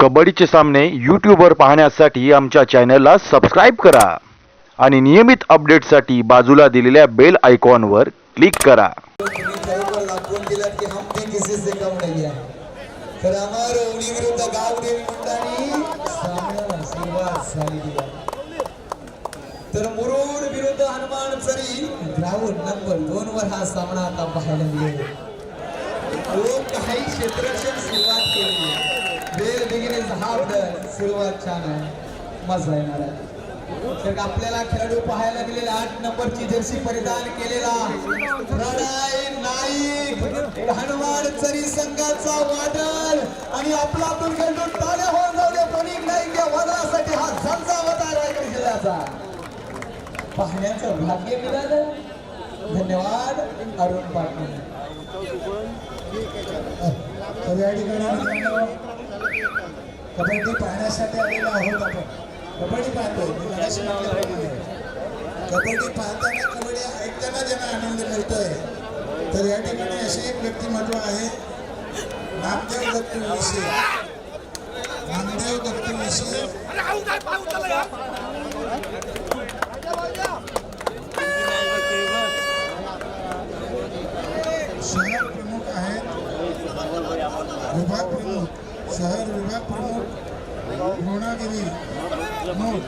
कबड्डीचे सामने यूट्यूबवर पाहण्यासाठी आमच्या चॅनलला सबस्क्राईब करा. आणि नियमित अपडेटसाठी बाजूला दिलेल्या बेल आयकॉनवर क्लिक करा. तर मुरुड विरुद्ध हनुमान सरी ग्राउंड नंबर दोन वर हा सामना आता पाहायला मिळेल. तो काही क्षेत्ररक्षण सुरुवात केली आहे वेळ हाफ डन सुरुवात छान आहे. मजा येणार आहे. तर आपल्याला खेळाडू पाहायला मिळेल आठ नंबरची जर्सी परिधान केलेला प्रणय नाईक हनुमान चरी संघाचा वादळ आणि आपला आपण खेळतो टाळ्या होऊन जाऊ दे प्रणिक नाईक या वादळासाठी हा झंझावता रायगड जिल्ह्याचा पाहण्याचं भाग्य मिळालं. धन्यवाद अरुण पाटील. तर या ठिकाणी कबड्डी पाहण्यासाठी आलेलो आहोत आपण. कबड्डी पाहतोय. मी मगाशी म्हटल्याप्रमाणे. कबड्डी पाहताना कबड्डी ऐकताना ज्यांना आनंद मिळतोय. तर या ठिकाणी असे एक व्यक्तिमत्व आहे. नामदेव दत्त विषय. नामदेव दत्त विषय शहर प्रमुख आहेत विभाग प्रमुख शहर विभाग प्रमुख रोणागिरी नोट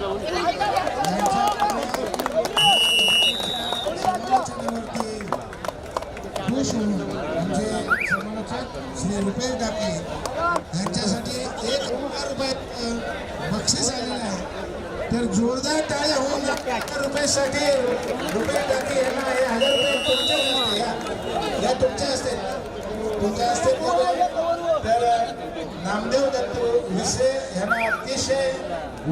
समालोचनेवरती खुश होऊन म्हणजे समालोचक श्री रुपेश डाके यांच्यासाठी एक हजार रुपये बक्षीस आलेलं आहे तर जोरदार टाळ्या होऊन हजार रुपयासाठी रुपेश डाके यांना हे हजार रुपये तुमच्या या. तुमच्या असते तुमच्या असते नामदेव दत्त विषय यांना अतिशय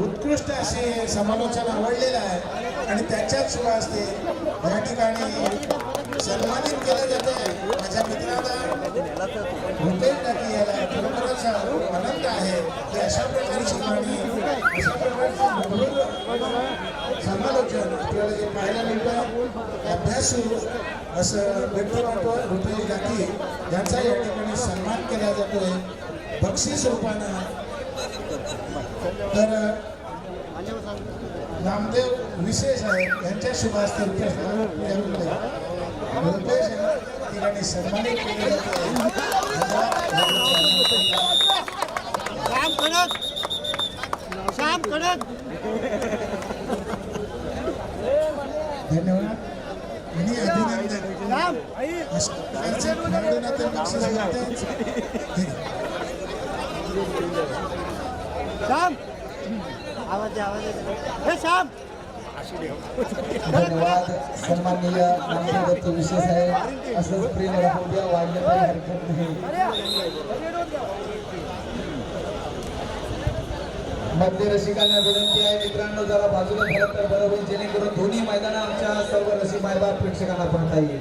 उत्कृष्ट असे समालोचन आवडलेलं आहे. आणि त्याच्याच शुभ असते या ठिकाणी सन्मानित केलं जातं. माझ्या मित्राला भूपेश टाकी याला खरोखरच आनंद आहे. की अशा प्रकारची गाणी अशा प्रकारचे मधुर समालोचन आपल्याला जे पाहायला मिळतं. अभ्यासू असं भेटतो वाटतो भूपेश गाठी यांचा या ठिकाणी सन्मान केला जातोय. बक्षीस रूपानं. तर नामदेव विशेष आहे यांच्या शुभास्ते रुपेश ठिकाणी सन्मानित केले धन्यवाद. आणि अभिनंदन. श्याम! आवाज आवाज हे श्याम! धन्यवाद. सन्माननीय नामदेव विशेष आहे. असंच प्रेम राहू द्या वाढलं काही हरकत नाही. मध्य रसिकांना विनंती आहे मित्रांनो जरा बाजूला फरक तर बरं होईल जेणेकरून दोन्ही मैदान आमच्या सर्व रसिक मायबाप प्रेक्षकांना पाहता येईल.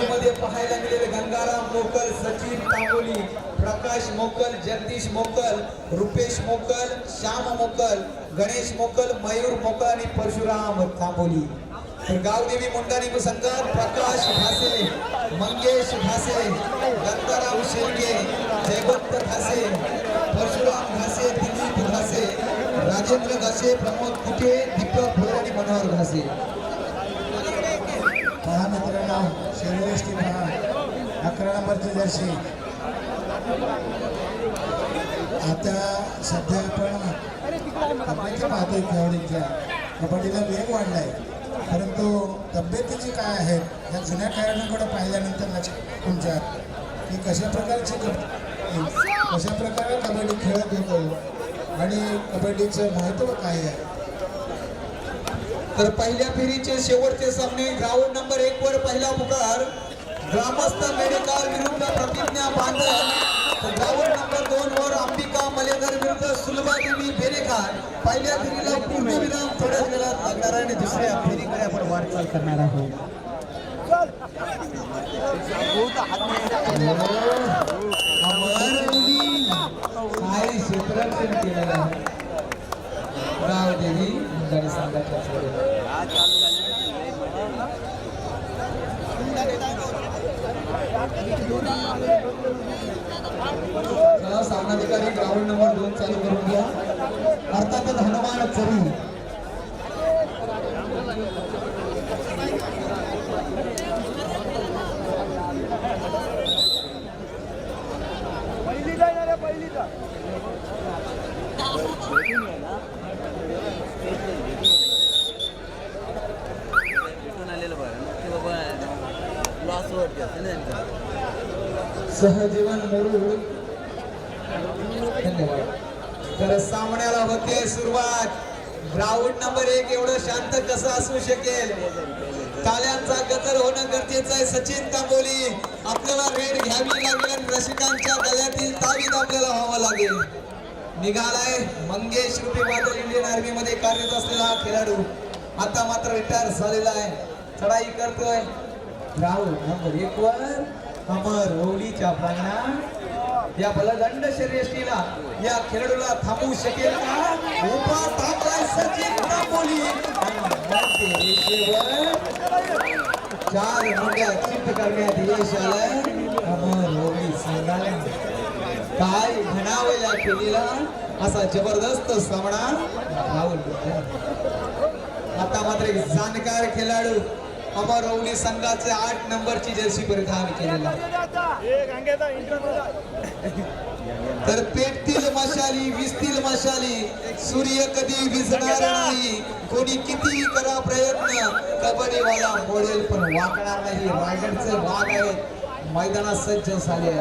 अमर पाहायला मिळेल गंगाराम मोकल सचिन तांबोली प्रकाश मोकल जगदीश मोकल रुपेश मोकल श्याम मोकल गणेश मोकल मयूर मोकल आणि परशुराम तांबोली तर गावदेवी मुंडारी संघात प्रकाश भासे मंगेश भासे गंगाराम शेळके जयवंत भासे परशुराम घासे दिलीप घासे राजेंद्र घासे प्रमोद कुटे दीपक भोर आणि मनोहर घासे पहा मित्रांनो शरीरष्टी पहा अकरा नंबरची जर्सी. आता सध्या आपण कबड्डी पाहतोय खेळाडूंच्या. कबड्डीला वेग वाढलाय. परंतु तब्येतीची काय आहेत या जुन्या खेळाडूंकडे पाहिल्यानंतर लक्षात तुमच्या की कशा प्रकारची कशा प्रकारे कबड्डी खेळत होतो आणि कबड्डीचं महत्त्व काय आहे? तर पहिल्या फेरीचे शेवटचे सामने ग्राउंड नंबर एक वर पहिला पुकार. ग्रामस्थ मेडिकल विरुद्ध प्रतिज्ञा बांधव तर ग्राउंड नंबर दोन वर अंबिका मलेकर विरुद्ध सुलभा देवी बेरेकर. पहिल्या फेरीला पूर्ण विराम थोड्याच वेळात लागणार आणि दुसऱ्या फेरीकडे आपण वाटचाल करणार आहोत. अमर देवी काय क्षेत्ररक्षण केलेलं आहे? गावदेवी मुंडारी संघाच्या जोडीला. चला सामनाधिकारी ग्राउंड नंबर दोन चालू करून घ्या. अर्थातच हनुमान चरी. आलेलं बरं की बाबा लॉस वाटते. सहजीवन मुरुड धन्यवाद. तर सामन्याला होते सुरुवात. ग्राउंड नंबर एक एवढं शांत कसं असू शकेल? टाळ्यांचा गजर होणं गरजेचं आहे. सचिन तांबोली आपल्याला रेड घ्यावी लागेल रसिकांच्या गळ्यातील तावीत आपल्याला व्हावं लागेल. निघालाय मंगेश रुपी पाटील इंडियन आर्मी मध्ये कार्यरत असलेला खेळाडू. आता मात्र रिटायर झालेला आहे. चढाई करतोय. ग्राउंड नंबर एक वर. अमर ओलीच्या प्रांगणात या बलदंड शर्यष्टीला या खेळाडूला थांबवू शकेल का? उभा थांबलाय सचिन तांबोली चार मुंड्या चित्त करण्यात यश आलंय. अमर संघाला काय म्हणावं या खेळीला? असा जबरदस्त सामना राहुल. आता मात्र एक जाणकार खेळाडू अमर ओली संघाचे आठ नंबरची जर्सी परिधान केलेला तर पेटतील मशाली विसतील मशाली सूर्य कधी विजणार नाही? कोणी कितीही करा प्रयत्न कबड्डीवाला मोडेल पण वाकणार नाही. रायगडचे वाघ आहेत. मैदानात सज्ज झाले.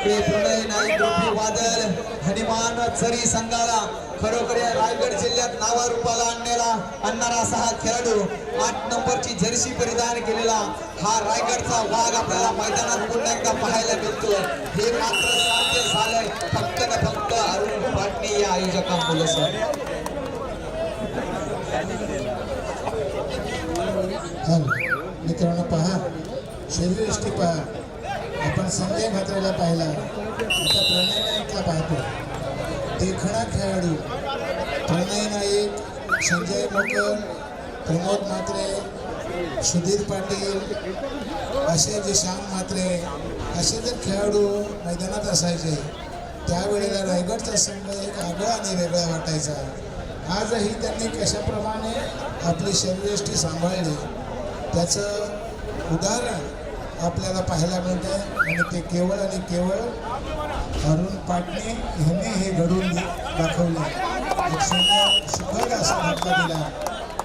इकडे प्रणय नाईक गोपी वादळ हनुमान चरी संघाला खरोखर या रायगड जिल्ह्यात नावारूपाला आणलेला आणणारा असा हा खेळाडू आठ नंबरची जर्सी परिधान केलेला हा रायगडचा वाघ आपल्याला मैदानात पुन्हा एकदा पाहायला मिळतो. हे मात्र साध्य झालंय. फक्त ना फक्त अरुण पाटणी या आयोजकांमुळे सर. मित्रांनो पहा. शरीर पहा. आपण संजय म्हात्रेला पाहिला. आता प्रणय नाईकला पाहतो. देखणा खेळाडू. प्रणय नाईक संजय मोकर प्रमोद म्हात्रे सुधीर पाटील असे जे श्याम म्हात्रे असे जर खेळाडू मैदानात असायचे त्यावेळेला रायगडचा संघ एक आगळा आणि वेगळा वाटायचा. आजही त्यांनी कशाप्रमाणे आपली शरीरयष्टी सांभाळली त्याचं उदाहरण आपल्याला पाहायला मिळते आणि ते केवळ आणि केवळ अरुण पाटणे यांनी हे घडून दाखवले. सुखद असा धक्का दिला.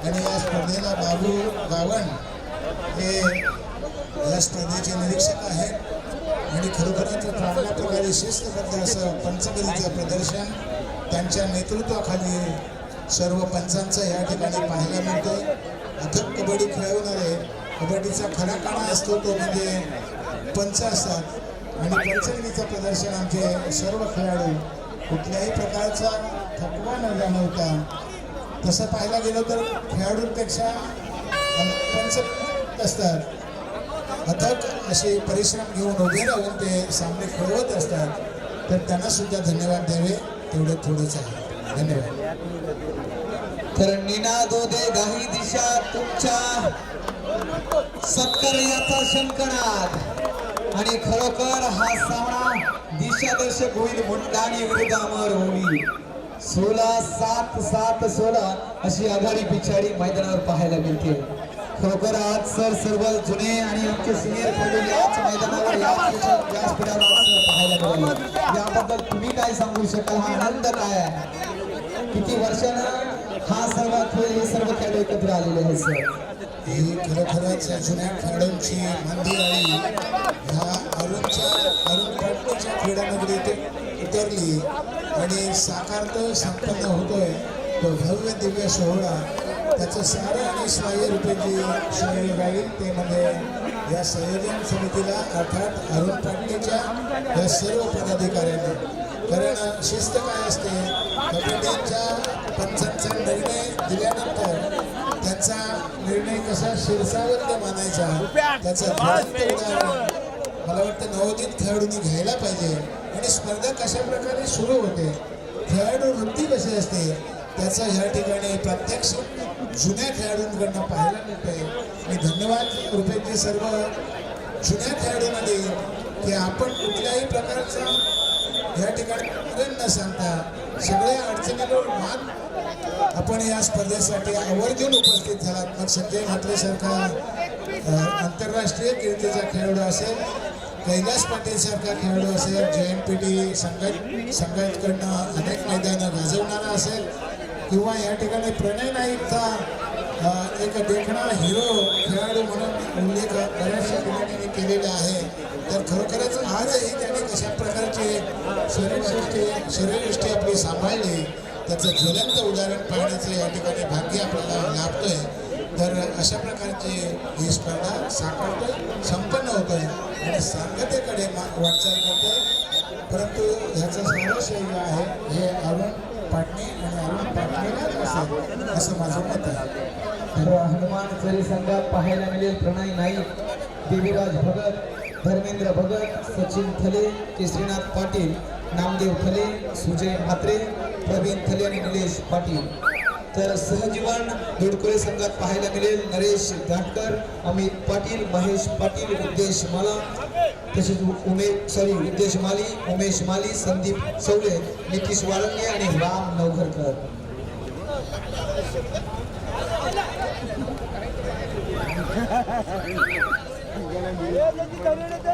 आणि या स्पर्धेला बाबू गावण हे या स्पर्धेचे निरीक्षक आहेत. आणि खरोखरच चांगल्या प्रकारे शिस्तबद्ध असं पंचगरीचं प्रदर्शन त्यांच्या नेतृत्वाखाली सर्व पंचांचं या ठिकाणी पाहायला मिळतं अथक कबड्डी खेळवणारे कबड्डीचा खरा काळा असतो तो म्हणजे पंच असतात. आणि पंचगणीचं प्रदर्शन आमचे सर्व खेळाडू कुठल्याही प्रकारचा थकवा न जाणवता तसं पाहायला गेलं तर खेळाडूंपेक्षा पंच असतात. अथक असे परिश्रम घेऊन उभे राहून ते सामने खेळवत असतात. तर त्यांना सुद्धा धन्यवाद द्यावे तेवढं थोडंच आहे. धन्यवाद. तर निनादो दे गाही दिशा तुमच्या सत्तर याचा शंकनाद आणि खरोखर हा सामना दिशादर्शक होईल मुंडाणी विरुद्ध अमर होईल. सोळा सात सात सोळा अशी आघाडी पिछाडी मैदानावर पाहायला मिळते. खरोखर आज सर सर्व जुने आणि आमचे सिनियर खेळाडू याच मैदानावर याच व्यासपीठावर पाहायला मिळाले. याबद्दल तुम्ही काय सांगू शकाल? हा आनंद काय आहे? किती वर्षानं हा सर्व खेळ हे सर्व खेळ एकत्र आलेले आहेत सर? ही खरोखरच जुन्या खेळाडूंची मंदिराळी ह्या अरुणच्या अरुण पाटणीच्या क्रीडानगरीत उतरली आणि साकार तर संपन्न होतोय. तो भव्य दिव्य सोहळा त्याचं सारं आणि सहाय्य रुपयाची श्रेय राहील ते म्हणजे या संयोजन समितीला अर्थात अरुण पाटणीच्या या सर्व पदाधिकाऱ्यांनी. कारण शिस्त काय असते? कमिट्यांच्या पंचांचा निर्णय दिल्यानंतर त्याचा निर्णय कसा शिरसावरती मानायचा त्याचं मला वाटतं नवोदित खेळाडूंनी घ्यायला पाहिजे आणि स्पर्धा कशा प्रकारे सुरू होते खेळाडू वृत्ती कशी असते त्याचं ह्या ठिकाणी प्रत्यक्ष जुन्या खेळाडूंकडनं पाहायला मिळतंय. आणि धन्यवाद रुपेशजी सर्व जुन्या खेळाडूंमध्ये की आपण कुठल्याही प्रकारचा या ठिकाणी न सांगता सगळ्या अडचणीवर मात आपण या स्पर्धेसाठी आवर्जून उपस्थित झालात. मग संजय म्हात्रेसारखा आंतरराष्ट्रीय कीर्तीचा खेळाडू असेल कैलास पाटील सारखा खेळाडू असेल जे एम पी टी संघट संघटकडनं अनेक मैदानं गाजवणारा असेल किंवा या ठिकाणी प्रणय नाईकचा एक देखणा हिरो खेळाडू म्हणून उल्लेख बऱ्याचशा ठिकाणी केलेला आहे. तर खरोखरच आजही त्याने कशा प्रकारचे शरीरसृष्टी शरीरसृष्टी आपली सांभाळली त्याचं ज्वलंत उदाहरण पाहण्याचं या ठिकाणी भाग्य आपल्याला लाभतोय. तर अशा प्रकारची ही स्पर्धा साकारतोय संपन्न होतोय आणि सांगतेकडे वाटचाल करते परंतु ह्याचं सर्व आहे हे अरुण पाटणे आणि अरुण पाटणे असेल असं माझं मत आहे. तर हनुमान चरी संघात पाहायला मिळेल प्रणय नाईक देवीराज भगत धर्मेंद्र भगत सचिन थले केसरीनाथ पाटील नामदेव थले सुजय म्हात्रे प्रवीण थले आणि निलेश पाटील. तर सहजीवन दोडकोळे संघात पाहायला मिळेल नरेश घाटकर अमित पाटील महेश पाटील उद्देश माला तसेच उमेश सॉरी उद्देश माली उमेश माली संदीप चौले नितीश वाळंगे आणि राम नवघरकर.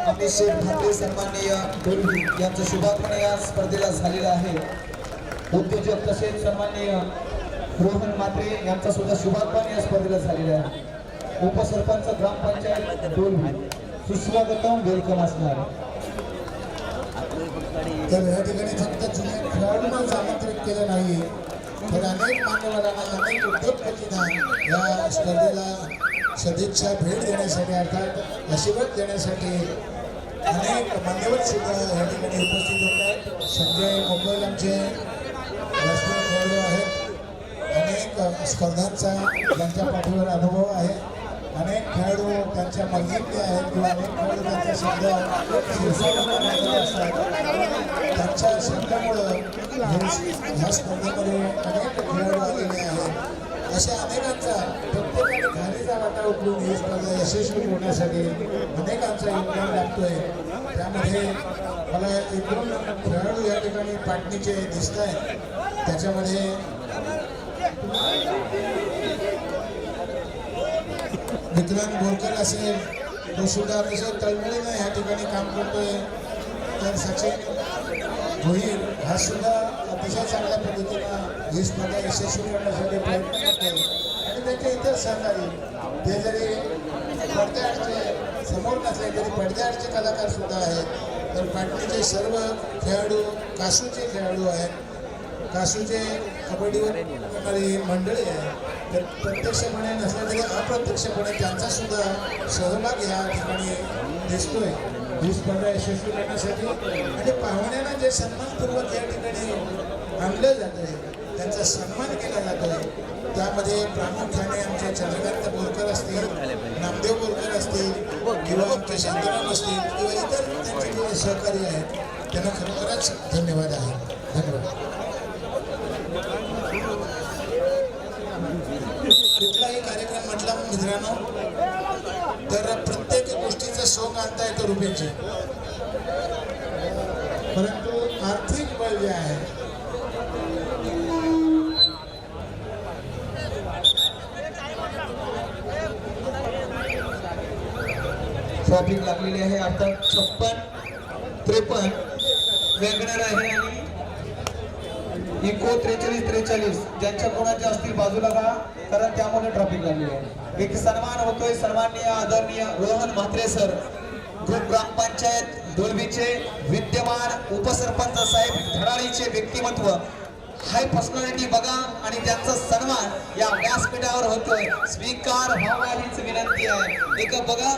अभिषेक ठाकरे सन्माननीय डोलवी यांचं शुभागमन या स्पर्धेला झालेलं आहे. उद्योजक तसेच सन्माननीय रोहन मात्रे यांचा सुद्धा शुभागमन या स्पर्धेला झालेला आहे. उपसरपंच ग्रामपंचायत डोलवी सुस्वागतम वेलकम असणार. तर या ठिकाणी फक्त जुन्या खेळाडूंनाच आमंत्रित केलं नाही तर अनेक मान्यवरांना अनेक उद्योगपतींना या स्पर्धेला सदिच्छा भेट देण्यासाठी अर्थात आशीर्वाद देण्यासाठी अनेक मान्यवर सुद्धा या ठिकाणी उपस्थित होत आहेत संजय मुंबई आमचे राष्ट्रीय खेळाडू आहेत. अनेक स्पर्धांचा त्यांच्या पाठीवर अनुभव आहे. अनेक खेळाडू त्यांच्या मर्जीतले आहेत किंवा अनेक खेळाडू त्यांचा शब्द असतात. त्यांच्या शब्दामुळं ह्या स्पर्धेमध्ये अनेक खेळाडू आलेले आहेत. उचलून ही स्पर्धा यशस्वी होण्यासाठी अनेकांचा योगदान लागतोय. त्यामध्ये मला एकूण खेळाडू या ठिकाणी पाटणीचे दिसत आहेत. त्याच्यामध्ये विक्रांत बोरकर असेल तो सुद्धा अतिशय तळमळीनं या ठिकाणी काम करतोय. तर सचिन भोईर हा सुद्धा अतिशय चांगल्या पद्धतीनं ही स्पर्धा यशस्वी करण्यासाठी प्रयत्न करतोय. आणि त्याचे इतर सहकारी ते जरी पडद्याआडचे समोर नसले तरी पडद्याआडचे कलाकार सुद्धा आहेत. तर पाटणीचे सर्व खेळाडू कासूचे खेळाडू आहेत. कासूचे कबड्डीवर करणारी मंडळी आहे तर प्रत्यक्षपणे नसल्या तरी अप्रत्यक्षपणे त्यांचा सुद्धा सहभाग या ठिकाणी दिसतोय. ही स्पर्धा यशस्वी करण्यासाठी. आणि पाहुण्यांना जे सन्मानपूर्वक या ठिकाणी आणलं जातंय त्यांचा सन्मान केला जातोय. त्यामध्ये प्रामुख्याने आमचे चंद्रकांत बोरकर असतील नामदेव बोरकर असतील किंवा आमचे असतील किंवा इतर त्यांचे जे सहकारी आहेत त्यांना खरोखरच धन्यवाद आहे. धन्यवाद. मित्रांनो तर प्रत्येक गोष्टीचं शोक आणता येतो रुपयाचे परंतु आर्थिक बळ जे आहे ट्रॉफिक लागलेली आहे. अर्थात छप्पन त्रेपन्न वेगणार आहे आणि इको त्रेचाळीस त्रेचाळीस ज्यांच्या कोणाच्या असतील बाजूला का? कारण त्यामुळे ट्रॉफिक लागलेली आहे. एक सन्मान होतोय. सन्माननीय आदरणीय रोहन म्हात्रे सर. ग्रुप ग्रामपंचायत डोलबीचे विद्यमान उपसरपंच साहेब धडाळीचे व्यक्तिमत्व. हाय पर्सनॅलिटी बघा आणि त्यांचा सन्मान या व्यासपीठावर होतोय. स्वीकार व्हावा हीच विनंती आहे. एक बघा.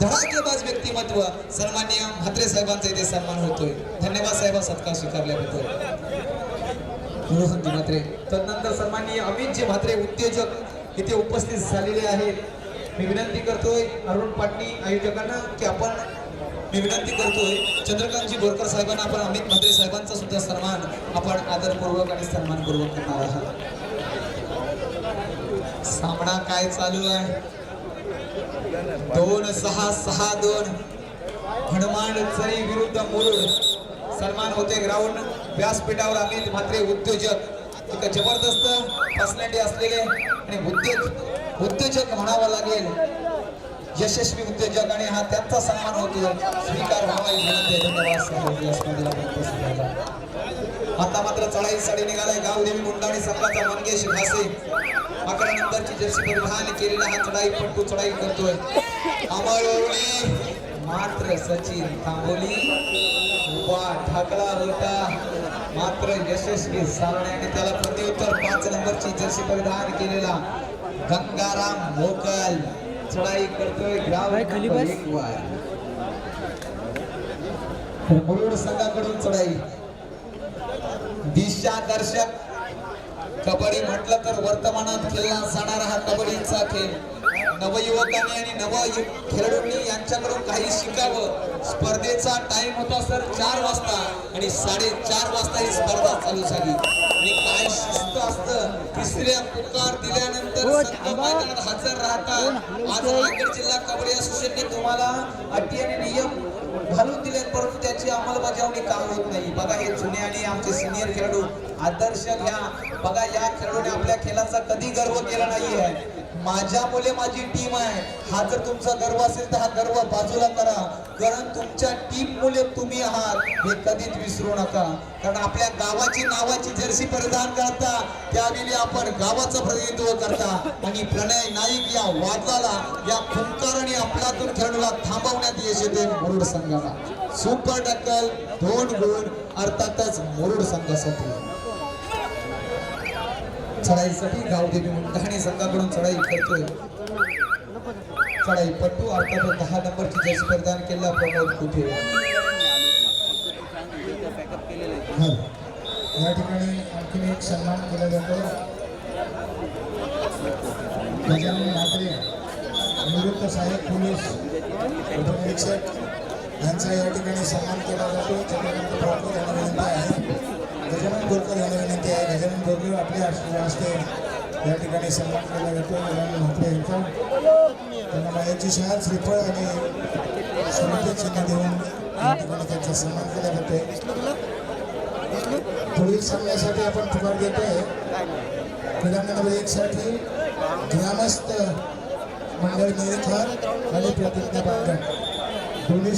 धडाकेबाज व्यक्तिमत्व सन्मान्य म्हात्रे साहेबांचा इथे सन्मान होतोय. धन्यवाद साहेब सत्कार स्वीकारल्याबद्दल. रोहनजी म्हात्रे. तदनंतर सन्माननीय अमितजी म्हात्रे उद्योजक इथे उपस्थित झालेले आहेत. मी विनंती करतोय अरुण पाटणी आयोजकांना की आपण मी विनंती करतोय चंद्रकांतजी बोरकर साहेबांना आपण अमित म्हात्रे साहेबांचा सुद्धा सन्मान आपण आदरपूर्वक आणि सन्मानपूर्वक करणार आहात. सामना काय चालू आहे? दोन सहा सहा दोन. हनुमान चरी विरुद्ध मुरुड. सन्मान होते ग्राउंड व्यासपीठावर अमित म्हात्रे उद्योजक. एक जबरदस्त पर्सनॅलिटी असलेले आणि उद्योग उद्योजक म्हणावा लागेल. यशस्वी उद्योजक आणि हा त्यांचा सन्मान होतो. स्वीकार व्हावा विनंती धन्यवाद आता मात्र चढाई साडी निघालाय. गावदेवी मुंडाणी संघाचा मंगेश घासे. अकरा नंबरची जर्सी परिधान केलेला हा चढाई पट्टू चढाई करतोय. अमळवली मात्र सचिन तांबोली उभा ठाकला होता मात्र यशस्वी सारणे आणि त्याला प्रत्युत्तर. पाच नंबरची जर्सी परिधान केलेला गंगाराम मोकल चढाई करतोय ग्राम. एक वर. मुरुड संघाकडून चढाई. दिशा दर्शक कबड्डी म्हटलं तर वर्तमानात खेळला जाणारा हा कबड्डीचा खेळ. नवयुवकांनी आणि नव खेळाडूंनी यांच्याकडून काही शिकावं. स्पर्धेचा टाइम होता सर चार वाजता. आणि साडेचार वाजता ही स्पर्धा चालू झाली. आणि काय शिस्त असतं तिसऱ्या पुकार दिल्यानंतर हजर राहतात. आज रायगड जिल्हा कबड्डी असोसिएशनने तुम्हाला अटी आणि नियम घालून दिलेत परंतु त्याची अंमलबजावणी का होत नाही? बघा हे जुने आणि आमचे सिनियर खेळाडू आदर्श घ्या. बघा या खेळाडूने आपल्या खेळाचा कधी गर्व केला नाही आहे माझ्यामुळे माझी टीम आहे. हा जर तुमचा गर्व असेल तर हा गर्व बाजूला करा. कारण तुमच्या टीम मुले तुम्ही आहात. हे कधीच विसरू नका. कारण आपल्या गावाची नावाची जर्सी परिधान करता त्यावेळी आपण गावाचं प्रतिनिधित्व करता. आणि प्रणय नाईक या वादाला या खुंकाराने आपल्यातून खेळाडूला थांबवण्यात यश येते मुरुड संघाला. सुपर टक्कल दोन गुण अर्थातच मुरुड संघासाठी चढाईसाठी गावदेवी मुंढाणे संघाकडून चढाई करतोय. चढाई पट्टू अर्थात दहा नंबरची जर परिधान केला प्रमोद कुठे? या ठिकाणी आणखीन एक सन्मान केला जातो. गजानन म्हात्रे निवृत्त सहाय्यक पोलीस उपनिरीक्षक यांचा या ठिकाणी सन्मान केला जातो. त्याच्यानंतर प्रॉपर यांना विनंती आहे गजानन बोरकर यांना विनंती आहे गजानन बोरकर आपल्या हस्ते- हस्ते या ठिकाणी सन्मान केला जातो. गजानन म्हात्रे यांचा. त्यांना मायाची शाळा श्रीफळ आणि स्मृती चिन्ह देऊन या ठिकाणी त्यांचा सन्मान केला जातो. पुढील सामन्यासाठी आपण पुकार देतोय क्रमांक नंबर एक साठी ग्रामस्थ मंडळ निरीक्षक आणि प्रतिज्ञा बांधण दोन्ही